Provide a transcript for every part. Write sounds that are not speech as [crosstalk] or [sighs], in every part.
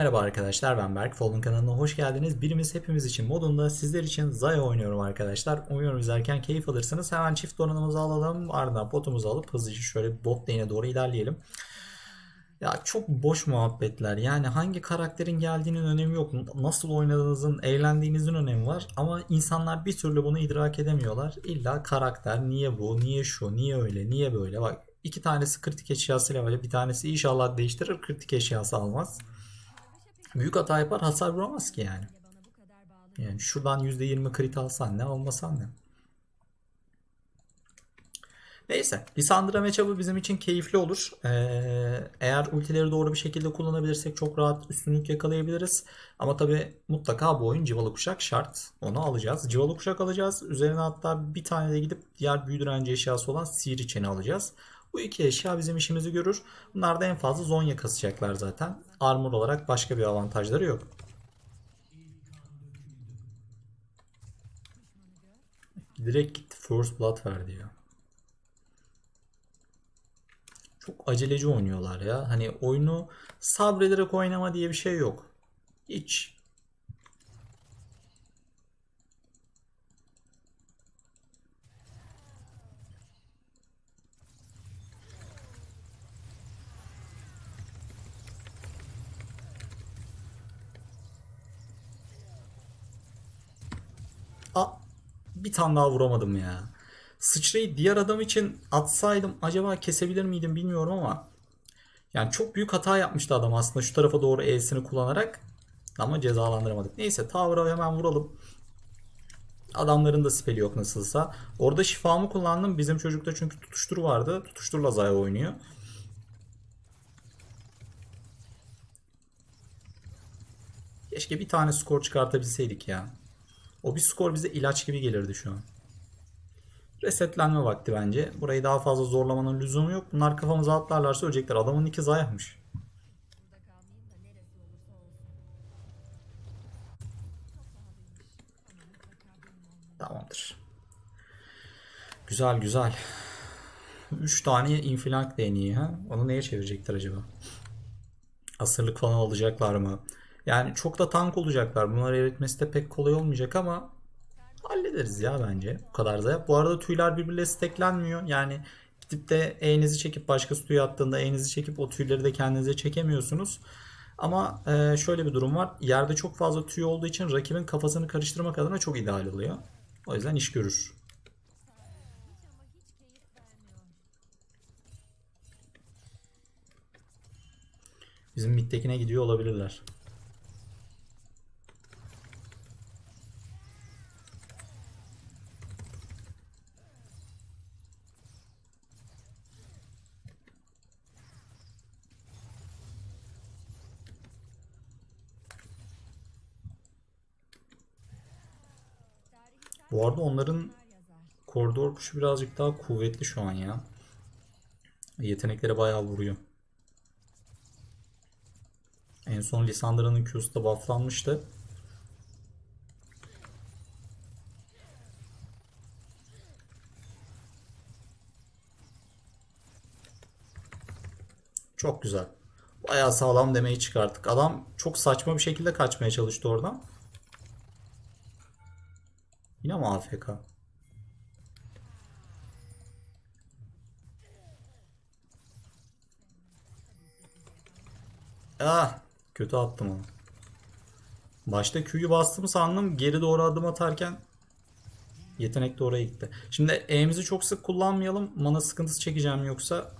Merhaba arkadaşlar ben Berk. Fallen kanalına hoş geldiniz. Birimiz hepimiz için modunda sizler için Zaya oynuyorum arkadaşlar. Oynuyorum izlerken keyif alırsınız. Hemen çift donanımımızı alalım. Ardından botumuzu alıp hızlıca şöyle bot lane'e doğru ilerleyelim. Ya çok boş muhabbetler. Yani hangi karakterin geldiğinin önemi yok. Nasıl oynadığınızın, eğlendiğinizin önemi var. Ama insanlar bir türlü bunu idrak edemiyorlar. İlla karakter, niye bu, niye şu, niye öyle, niye böyle. Bak iki tanesi kritik eşyasıyla var. Bir tanesi inşallah değiştirir, kritik eşyası almaz. Büyük hata yapar hasar vuramaz ki yani. Yani şuradan %20 crit alsan ne almasan ne. Neyse. Lisandra matchup'ı bizim için keyifli olur. Ee, eğer ultileri doğru bir şekilde kullanabilirsek çok rahat üstünlük yakalayabiliriz. Ama tabi mutlaka bu oyun civalı kuşak şart. Onu alacağız. Civalı kuşak alacağız. Üzerine hatta bir tane de gidip diğer büyü direnci eşyası olan sihir içeni alacağız. Bu iki eşya bizim işimizi görür. Bunlar da en fazla zonya kasacaklar zaten. Armor olarak başka bir avantajları yok. Direkt gitti First Blood verdi ya. Çok aceleci oynuyorlar ya. Hani oyunu sabrederek oynama diye bir şey yok. Hiç. A bir tane daha vuramadım ya. Sıçrayı diğer adam için atsaydım acaba kesebilir miydim bilmiyorum ama yani çok büyük hata yapmıştı adam aslında şu tarafa doğru E'sini kullanarak ama cezalandıramadık. Neyse Tower'a hemen vuralım. Adamların da speli yok nasılsa. Orada şifamı kullandım. Bizim çocukta çünkü tutuştur vardı. Tutuşturla Zaya oynuyor. Keşke bir tane skor çıkartabilseydik ya. O bir skor bize ilaç gibi gelirdi şu an. Resetlenme vakti bence. Burayı daha fazla zorlamanın lüzumu yok. Bunlar kafamıza atlarlarsa ölecekler. Adamın iki zayahmış. Tamamdır. Güzel güzel. 3 tane infilak deneyi ha. Onu neye çevirecekler acaba? Asırlık falan alacaklar mı? Yani çok da tank olacaklar. Bunları eritmesi de pek kolay olmayacak ama hallederiz ya bence. Bu kadar da. Bu arada tüyler birbirle steklenmiyor. Yani gidip de E'nizi çekip başka suya attığında E'nizi çekip o tüyleri de kendinize çekemiyorsunuz. Ama e, şöyle bir durum var. Yerde çok fazla tüy olduğu için rakibin kafasını karıştırmak adına çok ideal oluyor. O yüzden iş görür. Bizim midtekine gidiyor olabilirler. Bu arada onların koridor kuşu birazcık daha kuvvetli şu an ya. Yeteneklere bayağı vuruyor. En son Lisandra'nın Q'su da bufflanmıştı. Çok güzel. Bayağı sağlam demeyi çıkarttık. Adam çok saçma bir şekilde kaçmaya çalıştı oradan. Yine mi AFK? Ah, kötü attım onu. Başta Q'yu bastım sandım. Geri doğru adım atarken yetenek de oraya gitti. Şimdi E'mizi çok sık kullanmayalım. Mana sıkıntısı çekeceğim yoksa.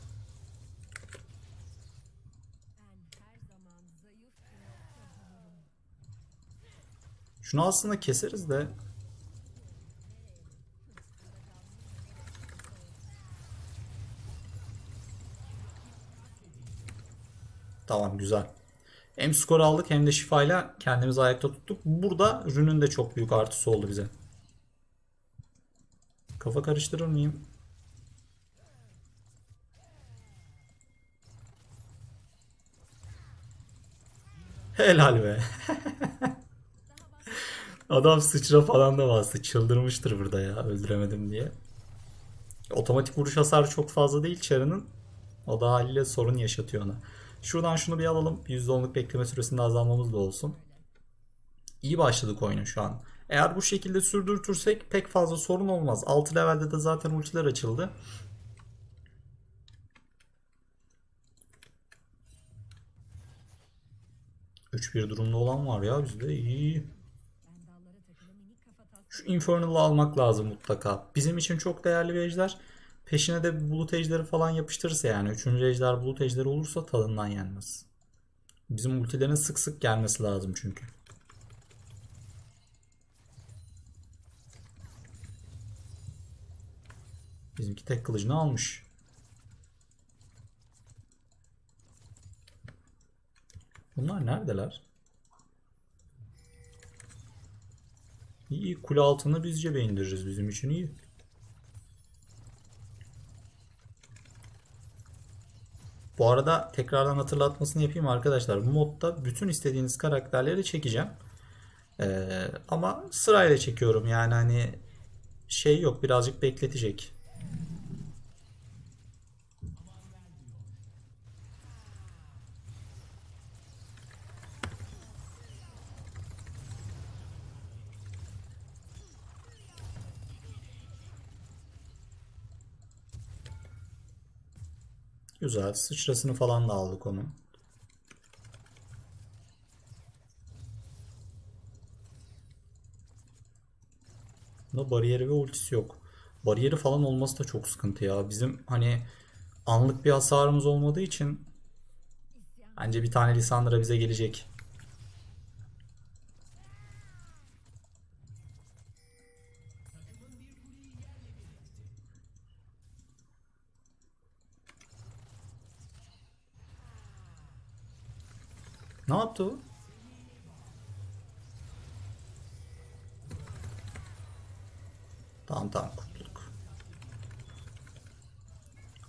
Şunu aslında keseriz de Tamam güzel. Hem skor aldık hem de şifayla kendimizi ayakta tuttuk. Burada Rün'ün de çok büyük artısı oldu bize. Kafa karıştırır mıyım? Helal be. [laughs] Adam sıçra falan da bastı. Çıldırmıştır burada ya öldüremedim diye. Otomatik vuruş hasarı çok fazla değil Char'ının. O da haliyle sorun yaşatıyor ona. Şuradan şunu bir alalım. %10'luk bekleme süresinde azalmamız da olsun. İyi başladık oyunu şu an. Eğer bu şekilde sürdürtürsek pek fazla sorun olmaz. 6 levelde de zaten ultiler açıldı. Üç bir durumda olan var ya bizde iyi. Şu Infernal'ı almak lazım mutlaka. Bizim için çok değerli bir ejder. Peşine de bir bulut ejderi falan yapıştırırsa yani. Üçüncü ejder bulut ejderi olursa tadından yenmez. Bizim ultilerin sık sık gelmesi lazım çünkü. Bizimki tek kılıcını almış. Bunlar neredeler? İyi kule altını biz cebe bizim için iyi. Bu arada tekrardan hatırlatmasını yapayım arkadaşlar. Bu modda bütün istediğiniz karakterleri çekeceğim. Ee, ama sırayla çekiyorum yani hani şey yok birazcık bekletecek. Güzel. Sıçrasını falan da aldık onun. Bunda bariyeri ve ultisi yok. Bariyeri falan olması da çok sıkıntı ya. Bizim hani anlık bir hasarımız olmadığı için bence bir tane Lisandra bize gelecek. Ne yaptı o? Tamam tamam kurtulduk.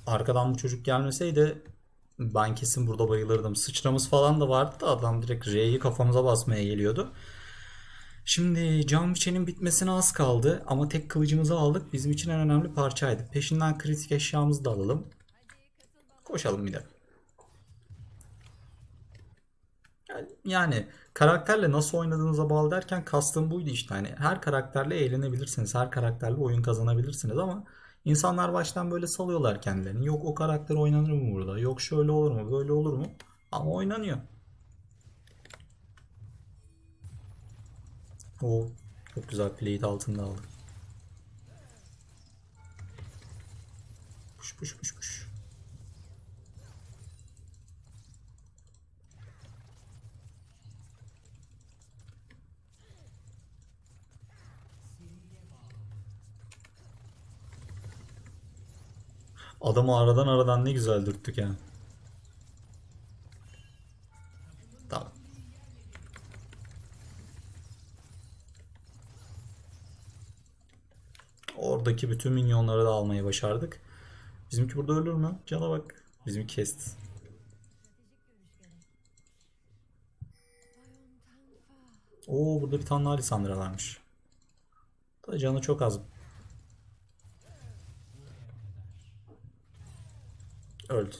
Arkadan bu çocuk gelmeseydi ben kesin burada bayılırdım. Sıçramız falan da vardı da adam direkt R'yi kafamıza basmaya geliyordu. Şimdi can biçenin bitmesine az kaldı ama tek kılıcımızı aldık. Bizim için en önemli parçaydı. Peşinden kritik eşyamızı da alalım. Koşalım bir de. Yani karakterle nasıl oynadığınıza bağlı derken kastım buydu işte. Hani her karakterle eğlenebilirsiniz. Her karakterle oyun kazanabilirsiniz ama insanlar baştan böyle salıyorlar kendilerini. Yok o karakter oynanır mı burada? Yok şöyle olur mu? Böyle olur mu? Ama oynanıyor. O çok güzel plate altında aldı. Puş puş puş puş. Adamı aradan aradan ne güzel dürttük ya. Tamam. Oradaki bütün minyonları da almayı başardık. Bizimki burada ölür mü? Cana bak. Bizimki kesti. Oo burada bir tane daha Lisandra varmış. Da canı çok az. Öldü.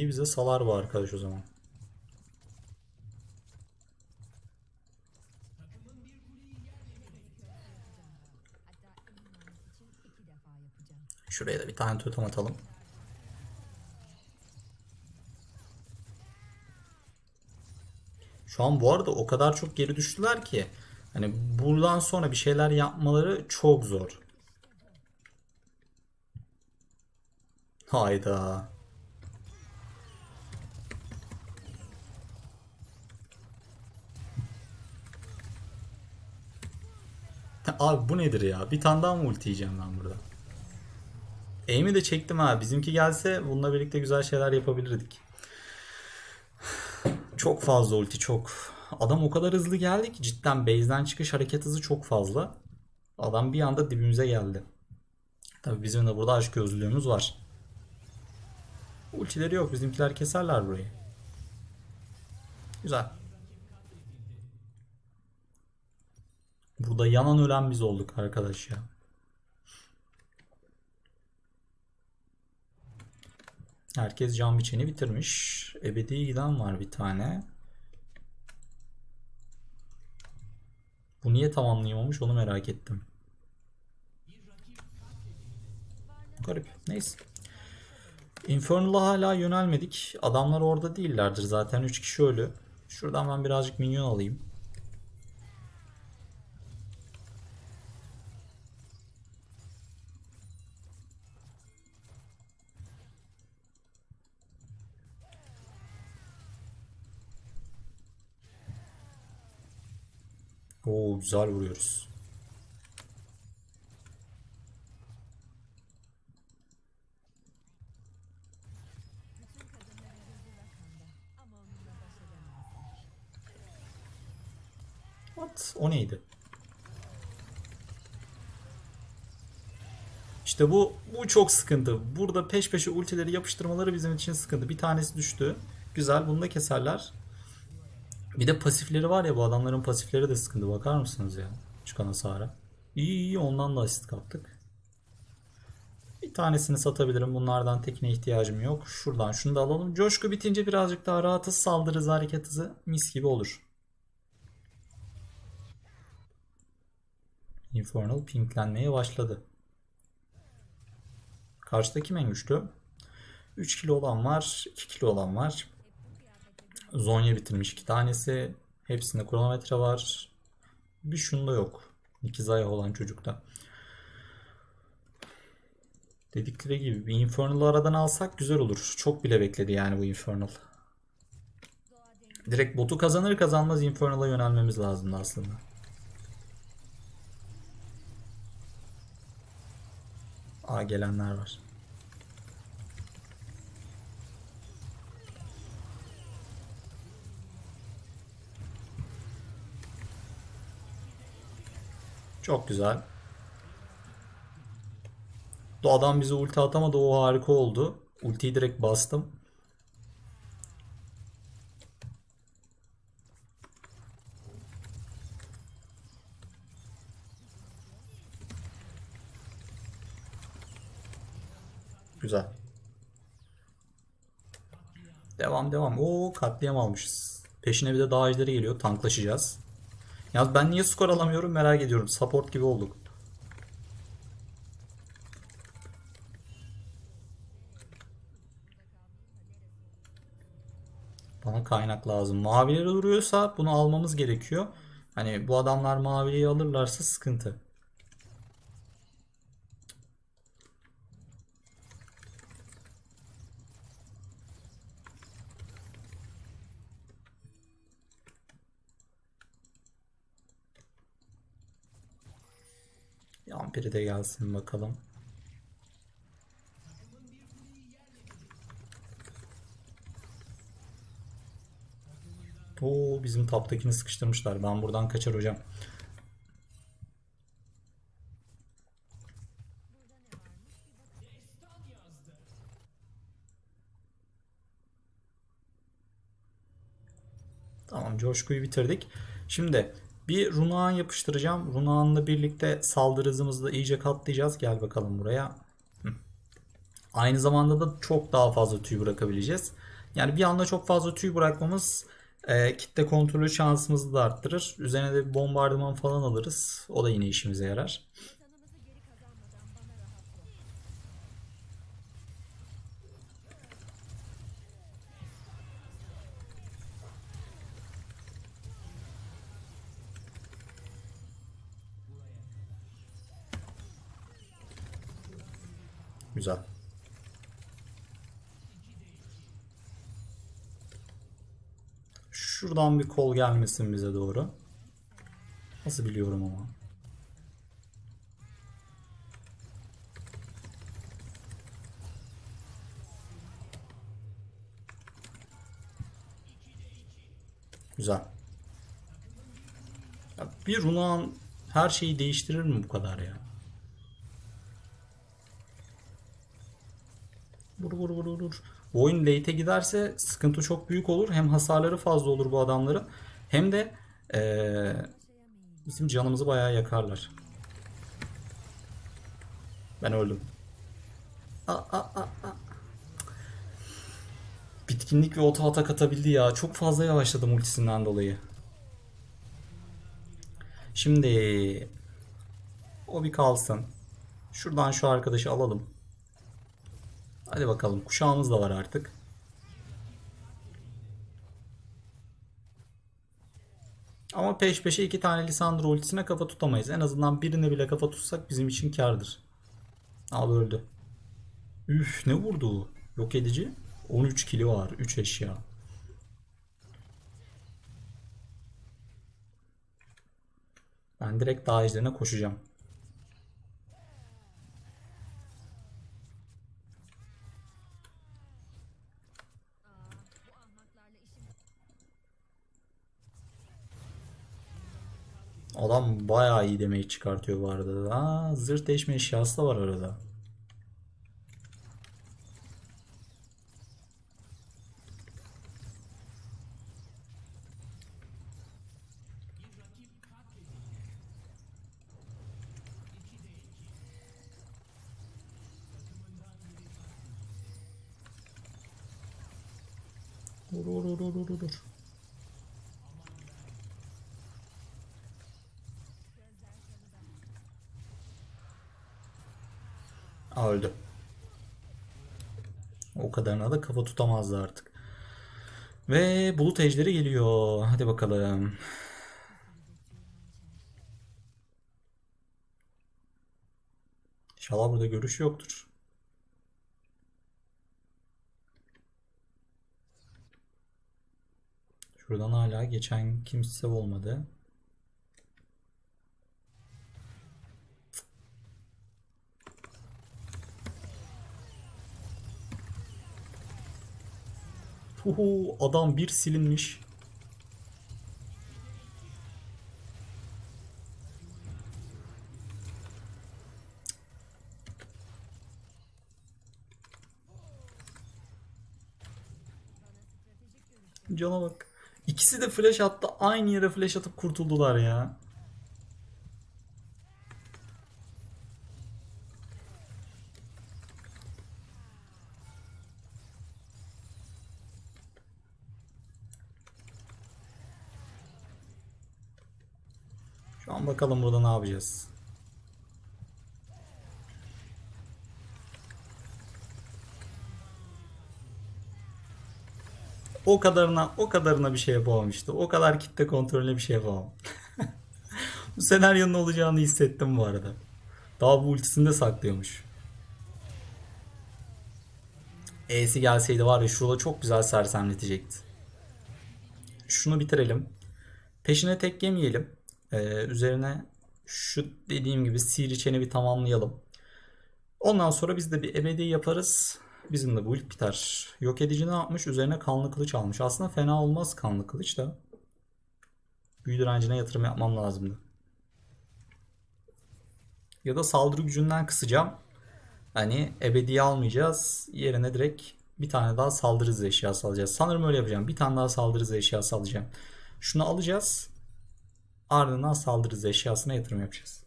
Kuleyi bize salar bu arkadaş o zaman. Şuraya da bir tane totem atalım. Şu an bu arada o kadar çok geri düştüler ki hani buradan sonra bir şeyler yapmaları çok zor. Hayda. Abi bu nedir ya? Bir tane daha mı ulti yiyeceğim ben burada? Aim'i de çektim ha. Bizimki gelse bununla birlikte güzel şeyler yapabilirdik. Çok fazla ulti çok. Adam o kadar hızlı geldi ki cidden base'den çıkış hareket hızı çok fazla. Adam bir anda dibimize geldi. Tabi bizim de burada aşk gözlüğümüz var. Ultileri yok. Bizimkiler keserler burayı. Güzel. Burada yanan ölen biz olduk arkadaş ya. Herkes can biçeni bitirmiş. Ebedi giden var bir tane. Bu niye tamamlayamamış onu merak ettim. Garip. Neyse. Infernal'a hala yönelmedik. Adamlar orada değillerdir zaten. 3 kişi ölü. Şuradan ben birazcık minyon alayım. Oo güzel vuruyoruz. What? O neydi? İşte bu bu çok sıkıntı. Burada peş peşe ultileri yapıştırmaları bizim için sıkıntı. Bir tanesi düştü. Güzel bunu da keserler. Bir de pasifleri var ya bu adamların pasifleri de sıkıntı. Bakar mısınız ya? Çıkan hasara. İyi iyi ondan da asist kaptık. Bir tanesini satabilirim. Bunlardan tekine ihtiyacım yok. Şuradan şunu da alalım. Coşku bitince birazcık daha rahatız. Saldırı hızı, hareket hızı mis gibi olur. Infernal pinklenmeye başladı. Karşıda kim en güçlü? 3 kilo olan var, 2 kilo olan var. Zonya bitirmiş iki tanesi. Hepsinde kronometre var. Bir şunda yok. İkizay olan çocukta. Dedikleri gibi bir Infernal'ı aradan alsak güzel olur. Çok bile bekledi yani bu Infernal. Direkt botu kazanır kazanmaz Infernal'a yönelmemiz lazımdı aslında. Aa gelenler var. Çok güzel. O adam bize ulti atamadı o harika oldu. Ultiyi direkt bastım. Güzel. Devam devam. Oo katliam almışız. Peşine bir de dağ ejderi geliyor. Tanklaşacağız. Ya ben niye skor alamıyorum merak ediyorum. Support gibi olduk. Bana kaynak lazım. Mavileri duruyorsa bunu almamız gerekiyor. Hani bu adamlar maviliyi alırlarsa sıkıntı. Yampiri de gelsin bakalım. Oo bizim taptakini sıkıştırmışlar. Ben buradan kaçar hocam. Tamam coşkuyu bitirdik. Şimdi bir runağan yapıştıracağım. Runağanla birlikte saldırı hızımızı da iyice katlayacağız. Gel bakalım buraya. Aynı zamanda da çok daha fazla tüy bırakabileceğiz. Yani bir anda çok fazla tüy bırakmamız e, kitle kontrolü şansımızı da arttırır. Üzerine de bir bombardıman falan alırız. O da yine işimize yarar. Güzel. Şuradan bir kol gelmesin bize doğru. Nasıl biliyorum ama. Güzel. Ya bir Runa'nın her şeyi değiştirir mi bu kadar ya? Bu oyun late'e giderse sıkıntı çok büyük olur. Hem hasarları fazla olur bu adamların. Hem de ee, Bizim canımızı bayağı yakarlar. Ben öldüm. Aa, aa, aa, aa. Bitkinlik ve oto atak atabildi ya. Çok fazla yavaşladım ultisinden dolayı. Şimdi o bir kalsın. Şuradan şu arkadaşı alalım. Hadi bakalım. Kuşağımız da var artık. Ama peş peşe iki tane Lisandro ultisine kafa tutamayız. En azından birine bile kafa tutsak bizim için kardır. Al öldü. Üf ne vurdu? Yok edici. 13 kilo var. 3 eşya. Ben direkt ejderine koşacağım. Adam bayağı iyi demeyi çıkartıyor bu arada. Aa, zırt değişme eşyası da var arada. Aa, öldü. O kadarına da kafa tutamazdı artık. Ve bulut ejderi geliyor. Hadi bakalım. İnşallah burada görüş yoktur. Şuradan hala geçen kimse olmadı. Uhu, adam bir silinmiş. Cana bak. İkisi de flash attı. Aynı yere flash atıp kurtuldular ya. Şu an bakalım burada ne yapacağız. O kadarına o kadarına bir şey yapamam. O kadar kitle kontrolüne bir şey yapamam. [laughs] bu senaryonun olacağını hissettim bu arada. Daha bu ultisinde saklıyormuş. E'si gelseydi var ya şurada çok güzel sersemletecekti. Şunu bitirelim. Peşine tek yemeyelim. Ee, üzerine şu dediğim gibi Siriçen'i bir tamamlayalım. Ondan sonra biz de bir ebedi yaparız. Bizim de bu ilk biter. Yok edici ne yapmış? Üzerine kanlı kılıç almış. Aslında fena olmaz kanlı kılıç da. Büyü direncine yatırım yapmam lazımdı. Ya da saldırı gücünden kısacağım. Hani ebedi almayacağız. Yerine direkt bir tane daha saldırı hızı eşyası alacağız. Sanırım öyle yapacağım. Bir tane daha saldırı hızı eşyası alacağım. Şunu alacağız. Ardından saldırı hızı eşyasına yatırım yapacağız.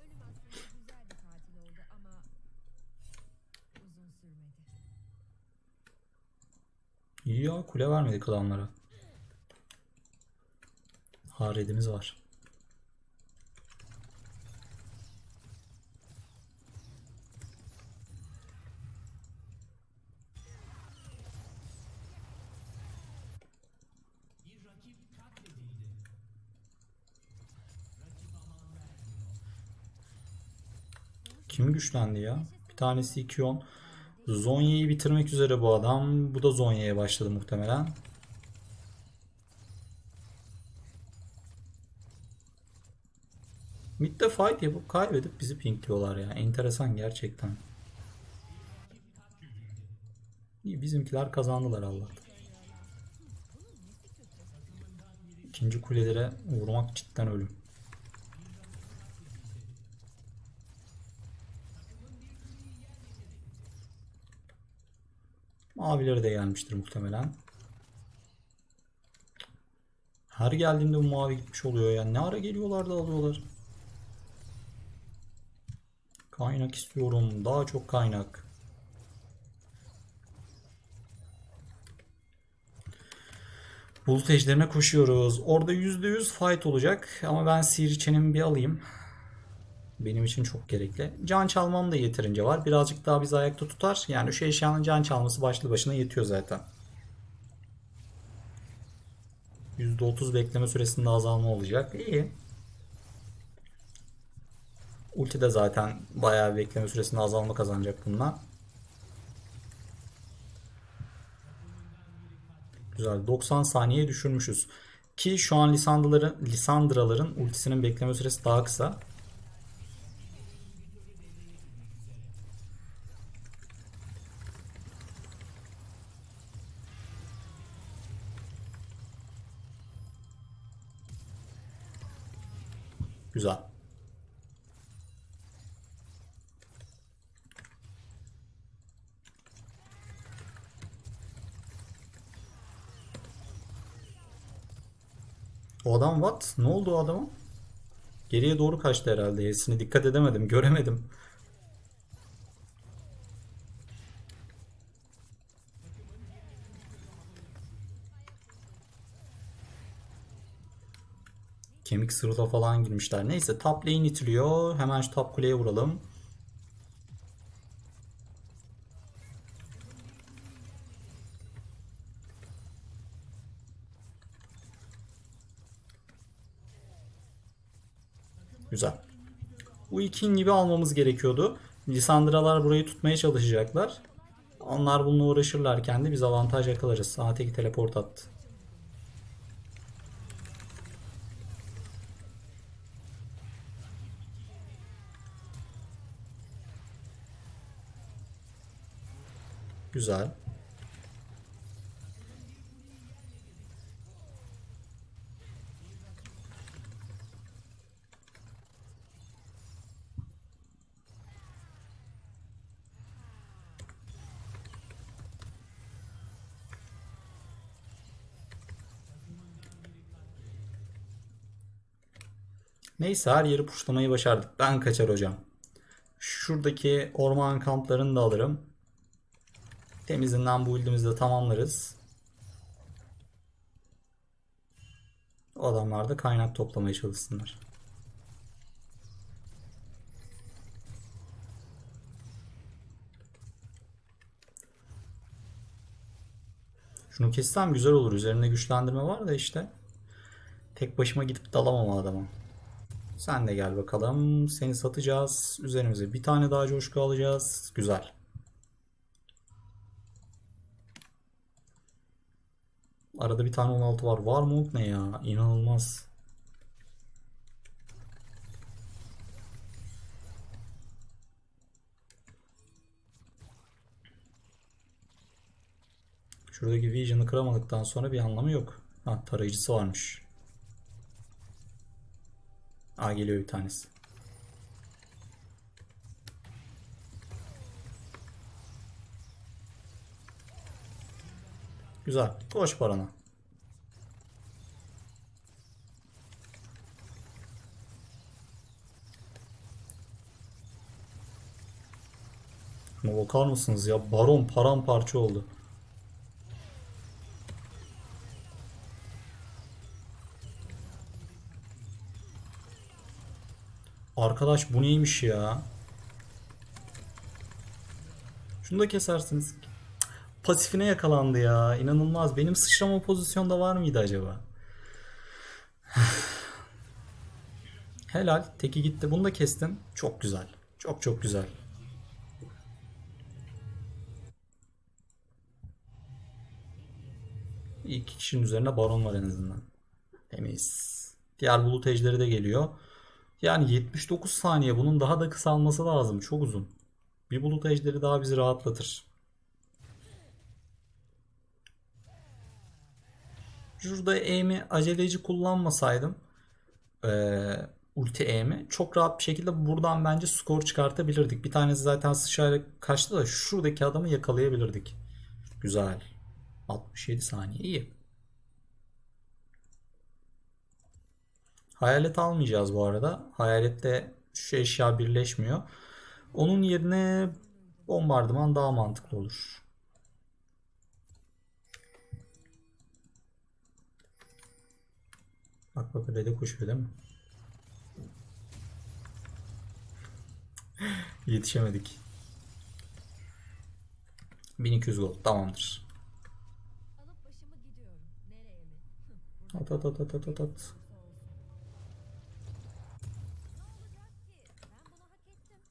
Ya kule vermedik adamlara. Haredimiz var. Kim güçlendi ya? Bir tanesi 2-10. Zonya'yı bitirmek üzere bu adam. Bu da Zonya'ya başladı muhtemelen. Mid'de fight yapıp kaybedip bizi pinkliyorlar ya. Enteresan gerçekten. İyi bizimkiler kazandılar Allah'tan. İkinci kulelere vurmak cidden ölüm. Mavileri de gelmiştir muhtemelen. Her geldiğimde bu mavi gitmiş oluyor ya. Ne ara geliyorlar da alıyorlar. Kaynak istiyorum. Daha çok kaynak. Bulut ejderine koşuyoruz. Orada %100 fight olacak. Ama ben sihirçenimi bir alayım. Benim için çok gerekli. Can çalmam da yeterince var. Birazcık daha bizi ayakta tutar. Yani şu eşyanın can çalması başlı başına yetiyor zaten. %30 bekleme süresinde azalma olacak. İyi. Ulti de zaten bayağı bekleme süresinde azalma kazanacak bununla. Güzel. 90 saniye düşürmüşüz. Ki şu an Lisandraların, Lisandraların ultisinin bekleme süresi daha kısa. Güzel. O adam what? Ne oldu o adama? Geriye doğru kaçtı herhalde. Hepsine dikkat edemedim. Göremedim. Kemik sırla falan girmişler. Neyse top lane itiliyor. Hemen şu top kuleye vuralım. Güzel. Bu ikin gibi almamız gerekiyordu. Lisandralar burayı tutmaya çalışacaklar. Onlar bununla uğraşırlarken de biz avantaj yakalarız. Saateki teleport attı. Güzel. Neyse her yeri puşlamayı başardık. Ben kaçar hocam. Şuradaki orman kamplarını da alırım. Temizinden bu build'imizi de tamamlarız. O adamlar da kaynak toplamaya çalışsınlar. Şunu kessem güzel olur. Üzerinde güçlendirme var da işte. Tek başıma gidip dalamam adama. Sen de gel bakalım. Seni satacağız. Üzerimize bir tane daha coşku alacağız. Güzel. Arada bir tane 16 var. Var mı ne ya? İnanılmaz. Şuradaki Vision'ı kıramadıktan sonra bir anlamı yok. Ha tarayıcısı varmış. Aa geliyor bir tanesi. Güzel. Koş barona. Şuna bakar mısınız ya? Baron paramparça oldu. Arkadaş bu neymiş ya? Şunu da kesersiniz. Pasifine yakalandı ya. İnanılmaz. Benim sıçrama pozisyonda var mıydı acaba? [sighs] Helal. Teki gitti. Bunu da kestin. Çok güzel. Çok çok güzel. İki kişinin üzerine baron var en azından. Temiz. Diğer bulut ejderi de geliyor. Yani 79 saniye. Bunun daha da kısalması lazım. Çok uzun. Bir bulut ejderi daha bizi rahatlatır. Şurada aim'i aceleci kullanmasaydım ee, ulti aim'i çok rahat bir şekilde buradan bence skor çıkartabilirdik. Bir tanesi zaten sıçrayla kaçtı da şuradaki adamı yakalayabilirdik. Güzel. 67 saniye iyi. Hayalet almayacağız bu arada. Hayalette şu eşya birleşmiyor. Onun yerine bombardıman daha mantıklı olur. Bak bak öyle de koşuyor değil mi? [laughs] Yetişemedik. 1200 gol tamamdır. Alıp başımı gidiyorum. Nereye mi? At at at at at at at. Ne olacak ki? Ben bunu hak ettim.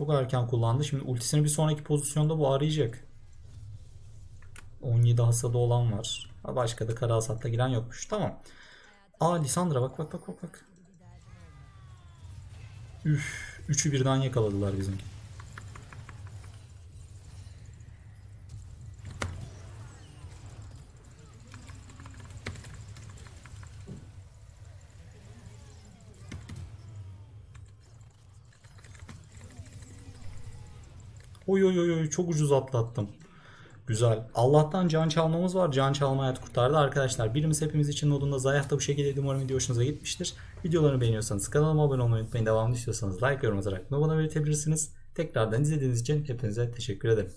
Çok erken kullandı. Şimdi ultisini bir sonraki pozisyonda bu arayacak. 17 hasada olan var. Başka da kara hasatta giren yokmuş. Tamam. Aa Lisandra bak bak bak bak bak. Üf. Üçü birden yakaladılar bizimki. Oy oy oy çok ucuz atlattım. Güzel. Allah'tan can çalmamız var. Can çalma hayat kurtardı. Arkadaşlar birimiz hepimiz için modunda Zayah da bu şekilde umarım video hoşunuza gitmiştir. Videolarını beğeniyorsanız kanalıma abone olmayı unutmayın. Devamını istiyorsanız like yorum atarak bana belirtebilirsiniz. Tekrardan izlediğiniz için hepinize teşekkür ederim.